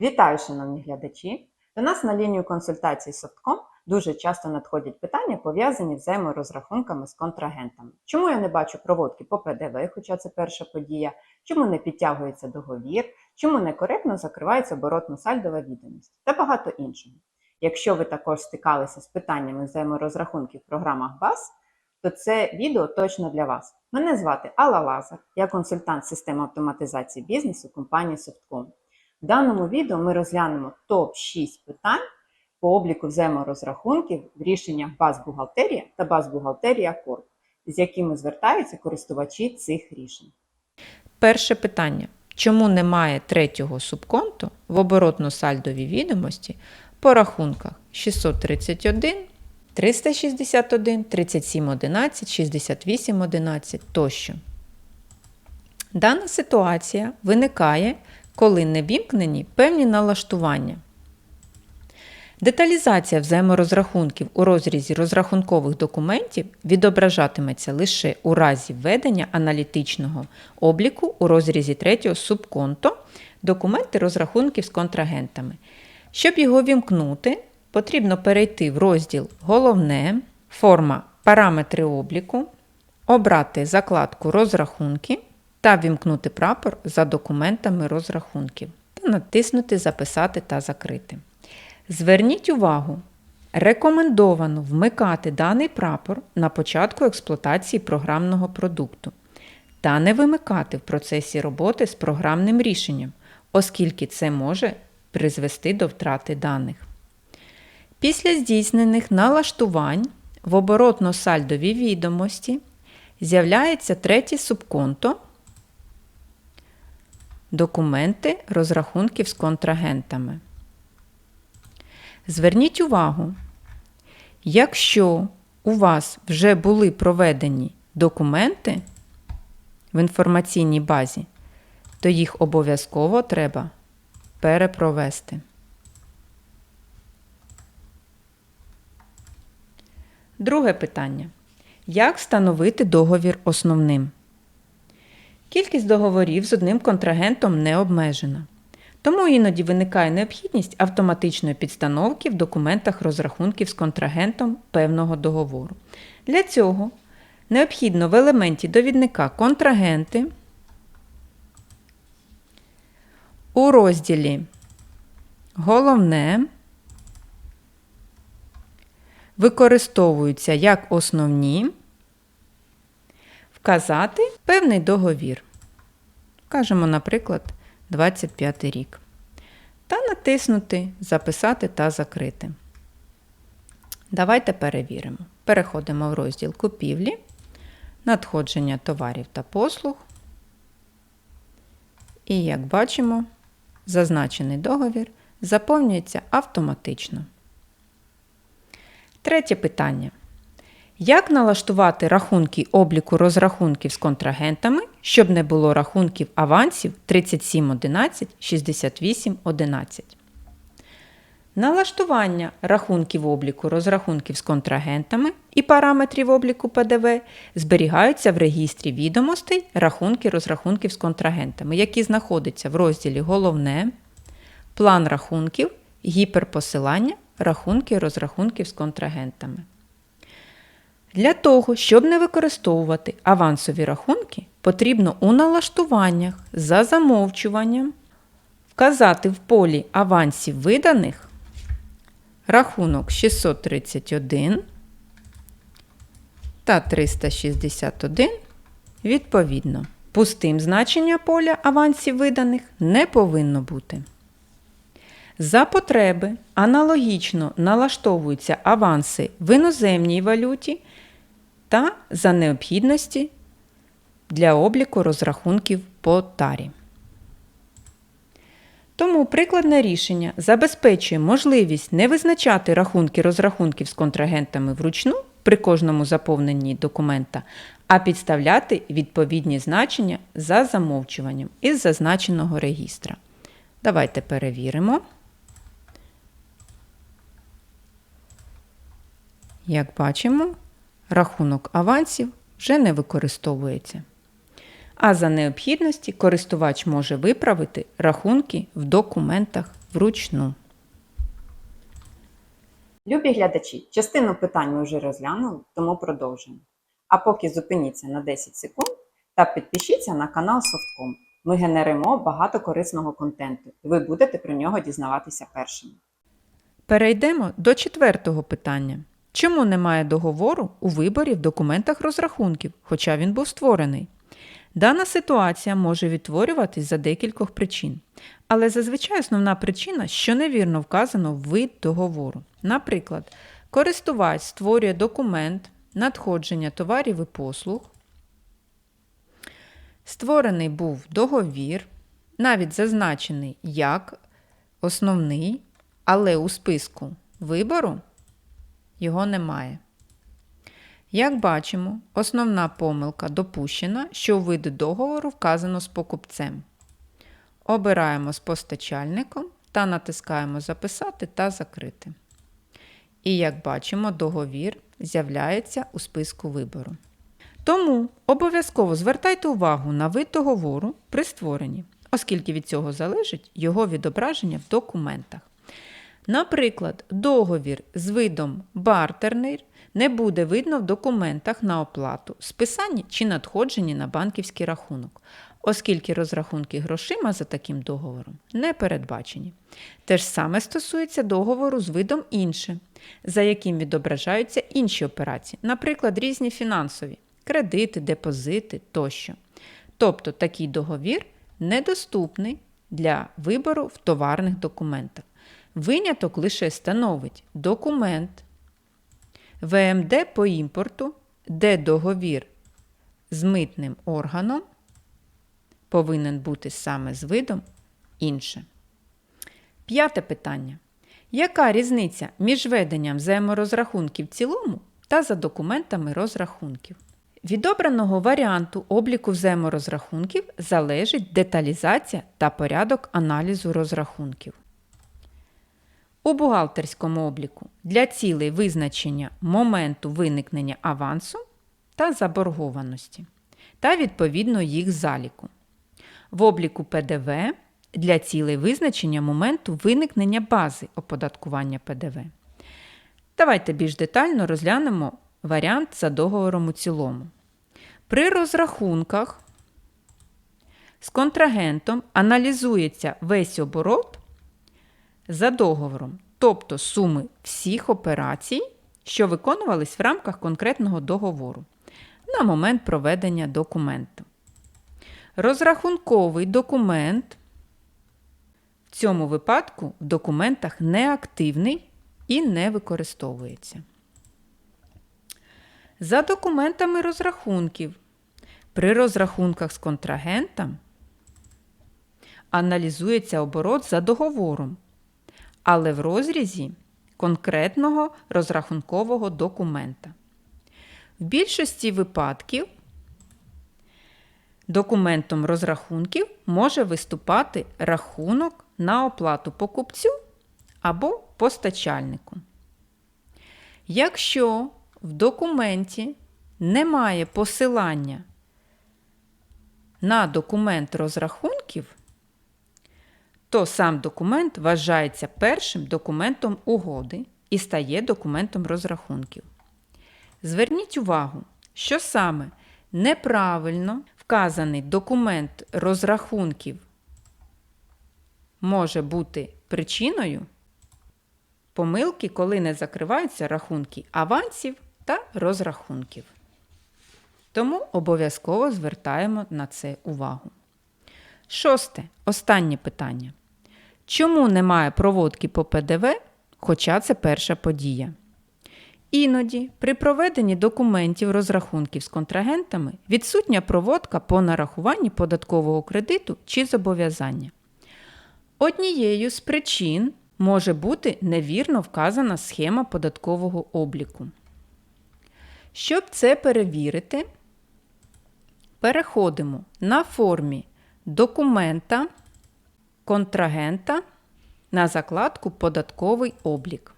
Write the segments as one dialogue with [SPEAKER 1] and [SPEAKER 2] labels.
[SPEAKER 1] Вітаю, шановні глядачі! До нас на лінію консультацій Софтком дуже часто надходять питання, пов'язані взаєморозрахунками з контрагентами. Чому я не бачу проводки по ПДВ, хоча це перша подія, чому не підтягується договір, чому некоректно закривається оборотно-сальдова відомість та багато іншого. Якщо ви також стикалися з питаннями взаєморозрахунків в програмах БАС, то це відео точно для вас. Мене звати Алла Лазар, я консультант системи автоматизації бізнесу компанії Softcom. В даному відео ми розглянемо топ-6 питань по обліку взаєморозрахунків в рішеннях баз бухгалтерія та баз бухгалтерія Корп, з якими звертаються користувачі цих рішень.
[SPEAKER 2] Перше питання. Чому немає третього субконту в оборотно-сальдовій відомості по рахунках 631, 361, 3711, 6811 тощо? Дана ситуація виникає, коли не вімкнені певні налаштування. Деталізація взаєморозрахунків у розрізі розрахункових документів відображатиметься лише у разі введення аналітичного обліку у розрізі третього субконто документи розрахунків з контрагентами. Щоб його вімкнути, потрібно перейти в розділ Головне, форма Параметри обліку, обрати закладку Розрахунки та вімкнути прапор за документами розрахунків та натиснути Записати та закрити. Зверніть увагу, рекомендовано вмикати даний прапор на початку експлуатації програмного продукту та не вимикати в процесі роботи з програмним рішенням, оскільки це може призвести до втрати даних. Після здійснених налаштувань в оборотно-сальдовій відомості з'являється третє субконто документи розрахунків з контрагентами. Зверніть увагу, якщо у вас вже були проведені документи в інформаційній базі, то їх обов'язково треба перепровести. Друге питання. Як встановити договір основним? Кількість договорів з одним контрагентом не обмежена. Тому іноді виникає необхідність автоматичної підстановки в документах розрахунків з контрагентом певного договору. Для цього необхідно в елементі довідника контрагенти у розділі Головне використовуються як основні вказати певний договір. Кажемо, наприклад, 25 рік. Та натиснути Записати та закрити. Давайте перевіримо. Переходимо в розділ Купівлі, надходження товарів та послуг. І, як бачимо, зазначений договір заповнюється автоматично. Третє питання. Як налаштувати рахунки обліку розрахунків з контрагентами, щоб не було рахунків авансів 3711 6811? Налаштування рахунків обліку розрахунків з контрагентами і параметрів обліку ПДВ зберігаються в регістрі відомостей рахунки розрахунків з контрагентами, які знаходяться в розділі Головне, план рахунків, гіперпосилання, рахунки розрахунків з контрагентами. Для того, щоб не використовувати авансові рахунки, потрібно у налаштуваннях за замовчуванням вказати в полі авансів виданих рахунок 631 та 361 відповідно. Пустим значення поля авансів виданих не повинно бути. За потреби аналогічно налаштовуються аванси в іноземній валюті та за необхідності для обліку розрахунків по тарі. Тому прикладне рішення забезпечує можливість не визначати рахунки розрахунків з контрагентами вручну при кожному заповненні документа, а підставляти відповідні значення за замовчуванням із зазначеного регістра. Давайте перевіримо. Як бачимо, рахунок авансів вже не використовується. А за необхідності користувач може виправити рахунки в документах вручну.
[SPEAKER 1] Любі глядачі, частину питань ми вже розглянули, тому продовжуємо. А поки зупиніться на 10 секунд та підпишіться на канал Softcom. Ми генеримо багато корисного контенту, і ви будете про нього дізнаватися першими.
[SPEAKER 2] Перейдемо до четвертого питання. Чому немає договору у виборі в документах розрахунків, хоча він був створений? Дана ситуація може відтворюватись за декількох причин, але зазвичай основна причина, що невірно вказано вид договору. Наприклад, користувач створює документ надходження товарів і послуг, створений був договір, навіть зазначений як основний, але у списку вибору його немає. Як бачимо, основна помилка допущена, що у види договору вказано з покупцем. Обираємо з постачальником та натискаємо Записати та Закрити. І як бачимо, договір з'являється у списку вибору. Тому обов'язково звертайте увагу на вид договору при створенні, оскільки від цього залежить його відображення в документах. Наприклад, договір з видом бартерний не буде видно в документах на оплату, списанні чи надходженні на банківський рахунок, оскільки розрахунки грошима за таким договором не передбачені. Те ж саме стосується договору з видом інше, за яким відображаються інші операції, наприклад, різні фінансові, кредити, депозити тощо. Тобто такий договір недоступний для вибору в товарних документах. Виняток лише становить документ ВМД по імпорту, де договір з митним органом повинен бути саме з видом інше. П'яте питання. Яка різниця між веденням взаєморозрахунків в цілому та за документами розрахунків? Від обраного варіанту обліку взаєморозрахунків залежить деталізація та порядок аналізу розрахунків. У бухгалтерському обліку для цілей визначення моменту виникнення авансу та заборгованості та відповідно їх заліку. В обліку ПДВ для цілей визначення моменту виникнення бази оподаткування ПДВ. Давайте більш детально розглянемо варіант за договором у цілому. При розрахунках з контрагентом аналізується весь оборот за договором, тобто суми всіх операцій, що виконувались в рамках конкретного договору на момент проведення документу. Розрахунковий документ в цьому випадку в документах неактивний і не використовується. За документами розрахунків при розрахунках з контрагентом аналізується оборот за договором, але в розрізі конкретного розрахункового документа. В більшості випадків документом розрахунків може виступати рахунок на оплату покупцю або постачальнику. Якщо в документі немає посилання на документ розрахунків, то сам документ вважається першим документом угоди і стає документом розрахунків. Зверніть увагу, що саме неправильно вказаний документ розрахунків може бути причиною помилки, коли не закриваються рахунки авансів та розрахунків. Тому обов'язково звертаємо на це увагу. Шосте. Останнє питання. Чому немає проводки по ПДВ, хоча це перша подія? Іноді при проведенні документів розрахунків з контрагентами відсутня проводка по нарахуванні податкового кредиту чи зобов'язання. Однією з причин може бути невірно вказана схема податкового обліку. Щоб це перевірити, переходимо на формі документа контрагента на закладку Податковий облік.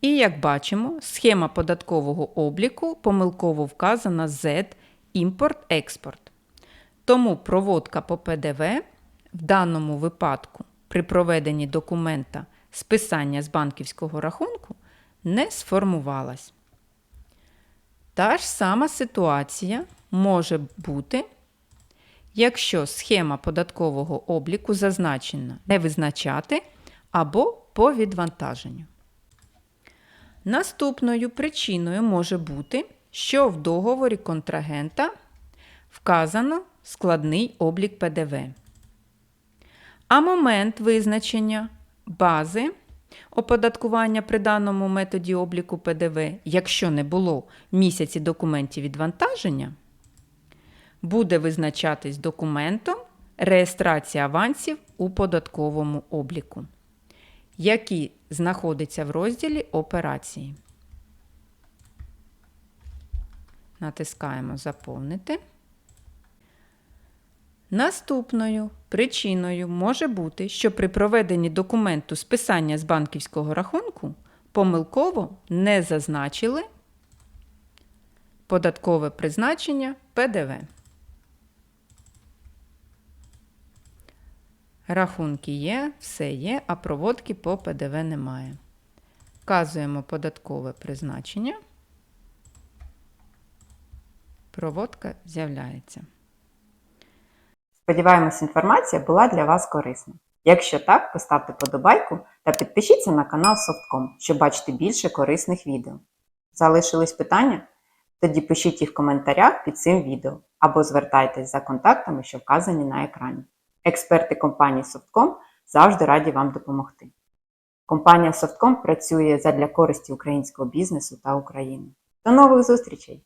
[SPEAKER 2] І як бачимо, схема податкового обліку помилково вказана Z імпорт-експорт. Тому проводка по ПДВ в даному випадку при проведенні документа списання з банківського рахунку не сформувалась. Та ж сама ситуація може бути, якщо схема податкового обліку зазначена не визначати або по відвантаженню. Наступною причиною може бути, що в договорі контрагента вказано складний облік ПДВ. А момент визначення бази оподаткування при даному методі обліку ПДВ, якщо не було місяці документів відвантаження, буде визначатись документом реєстрація авансів у податковому обліку, який знаходиться в розділі операції. Натискаємо Заповнити. Наступною причиною може бути, що при проведенні документу списання з банківського рахунку помилково не зазначили податкове призначення ПДВ. Рахунки є, все є, а проводки по ПДВ немає. Вказуємо податкове призначення. Проводка з'являється.
[SPEAKER 1] Сподіваємось, інформація була для вас корисна. Якщо так, поставте подобайку та підпишіться на канал Softcom, щоб бачити більше корисних відео. Залишились питання? Тоді пишіть їх в коментарях під цим відео або звертайтесь за контактами, що вказані на екрані. Експерти компанії Softcom завжди раді вам допомогти. Компанія Softcom працює задля користі українського бізнесу та України. До нових зустрічей!